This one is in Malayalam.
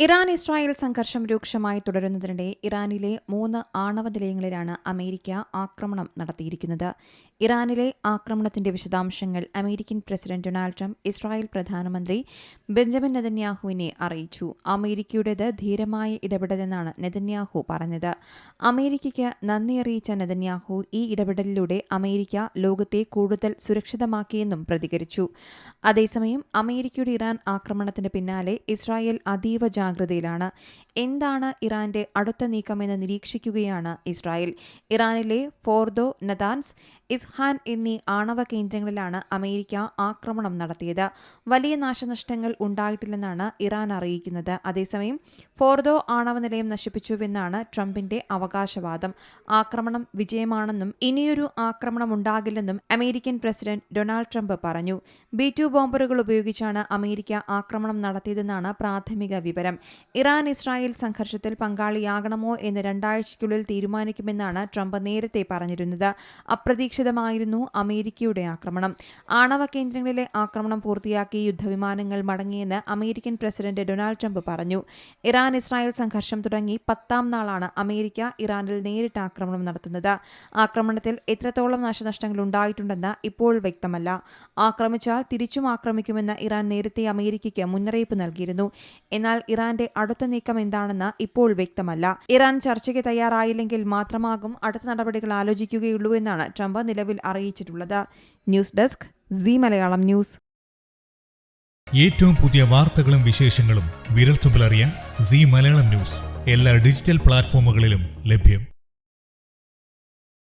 ഇറാൻ ഇസ്രായേൽ സംഘർഷം രൂക്ഷമായി തുടരുന്നതിനിടെ ഇറാനിലെ മൂന്ന് ആണവ നിലയങ്ങളിലാണ് അമേരിക്ക ആക്രമണം നടത്തിയിരിക്കുന്നത്. ഇറാനിലെ ആക്രമണത്തിന്റെ വിശദാംശങ്ങൾ American president Donald Trump Israel പ്രധാനമന്ത്രി ബെഞ്ചമിൻ നെതന്യാഹുവിനെ അറിയിച്ചു. അമേരിക്കയുടേത് ധീരമായ ഇടപെടലെന്നാണ് നെതന്യാഹു പറഞ്ഞത്. അമേരിക്കയ്ക്ക് നന്ദി അറിയിച്ച നെതന്യാഹു ഈ ഇടപെടലിലൂടെ അമേരിക്ക ലോകത്തെ കൂടുതൽ സുരക്ഷിതമാക്കിയെന്നും പ്രതികരിച്ചു. അതേസമയം അമേരിക്കയുടെ ഇറാൻ ആക്രമണത്തിന് പിന്നാലെ ഇസ്രായേൽ അതീവ ജാഗ്രതയിലാണ് എന്താണ് ഇറാന്റെ അടുത്ത നീക്കമെന്ന് നിരീക്ഷിക്കുകയാണ് ഇസ്രായേൽ. ഇറാനിലെ ഫോർദോ നദാൻസ് ഇസ്ഹാൻ എന്നീ ആണവ കേന്ദ്രങ്ങളിലാണ് അമേരിക്ക ആക്രമണം നടത്തിയത്. വലിയ നാശനഷ്ടങ്ങൾ ഉണ്ടായിട്ടില്ലെന്നാണ് ഇറാൻ അറിയിക്കുന്നത്. അതേസമയം ഫോർദോ ആണവ നിലയം നശിപ്പിച്ചുവെന്നാണ് ട്രംപിന്റെ അവകാശവാദം. ആക്രമണം വിജയമാണെന്നും ഇനിയൊരു ആക്രമണം ഉണ്ടാകില്ലെന്നും അമേരിക്കൻ പ്രസിഡന്റ് ഡൊണാൾഡ് ട്രംപ് പറഞ്ഞു. ബി ടു ബോംബറുകൾ ഉപയോഗിച്ചാണ് അമേരിക്ക ആക്രമണം നടത്തിയതെന്നാണ് പ്രാഥമിക വിവരം. ഇറാൻ ഇസ്രായേൽ സംഘർഷത്തിൽ പങ്കാളിയാകണമോ എന്ന് രണ്ടാഴ്ചയ്ക്കുള്ളിൽ തീരുമാനിക്കുമെന്നാണ് ട്രംപ് നേരത്തെ പറഞ്ഞിരുന്നത്. അപ്രതീക്ഷിതമായിരുന്നു അമേരിക്കയുടെ ആക്രമണം. ആണവ കേന്ദ്രങ്ങളിലെ ആക്രമണം പൂർത്തിയാക്കി യുദ്ധവിമാനങ്ങൾ മടങ്ങിയെന്ന് അമേരിക്കൻ പ്രസിഡന്റ് ഡൊണാൾഡ് ട്രംപ് പറഞ്ഞു. ഇറാൻ ഇസ്രായേൽ സംഘർഷം തുടങ്ങി പത്താം നാളാണ് അമേരിക്ക ഇറാനിൽ നേരിട്ട് ആക്രമണം നടത്തുന്നത്. ആക്രമണത്തിൽ എത്രത്തോളം നാശനഷ്ടങ്ങൾ ഉണ്ടായിട്ടുണ്ടെന്ന് ഇപ്പോൾ വ്യക്തമല്ല. ആക്രമിച്ചാൽ തിരിച്ചും ആക്രമിക്കുമെന്ന് ഇറാൻ നേരത്തെ അമേരിക്കയ്ക്ക് മുന്നറിയിപ്പ് നൽകിയിരുന്നു. എന്നാൽ ഇറാന്റെ അടുത്ത നീക്കം എന്താണെന്ന് ഇപ്പോൾ വ്യക്തമല്ല. ഇറാൻ ചർച്ചയ്ക്ക് തയ്യാറായില്ലെങ്കിൽ മാത്രമാകും അടുത്ത നടപടികൾ ആലോചിക്കുകയുള്ളൂ എന്നാണ് ട്രംപ് നിലവിൽ അറിയിച്ചിട്ടുള്ളത്. News desk C Malayalam news. ഏറ്റവും പുതിയ വാർത്തകളും വിശേഷങ്ങളും വിരൽത്തുമ്പിലറിയാൻ സി മലയാളം ന്യൂസ്. എല്ലാ ഡിജിറ്റൽ പ്ലാറ്റ്ഫോമുകളിലും ലഭ്യം.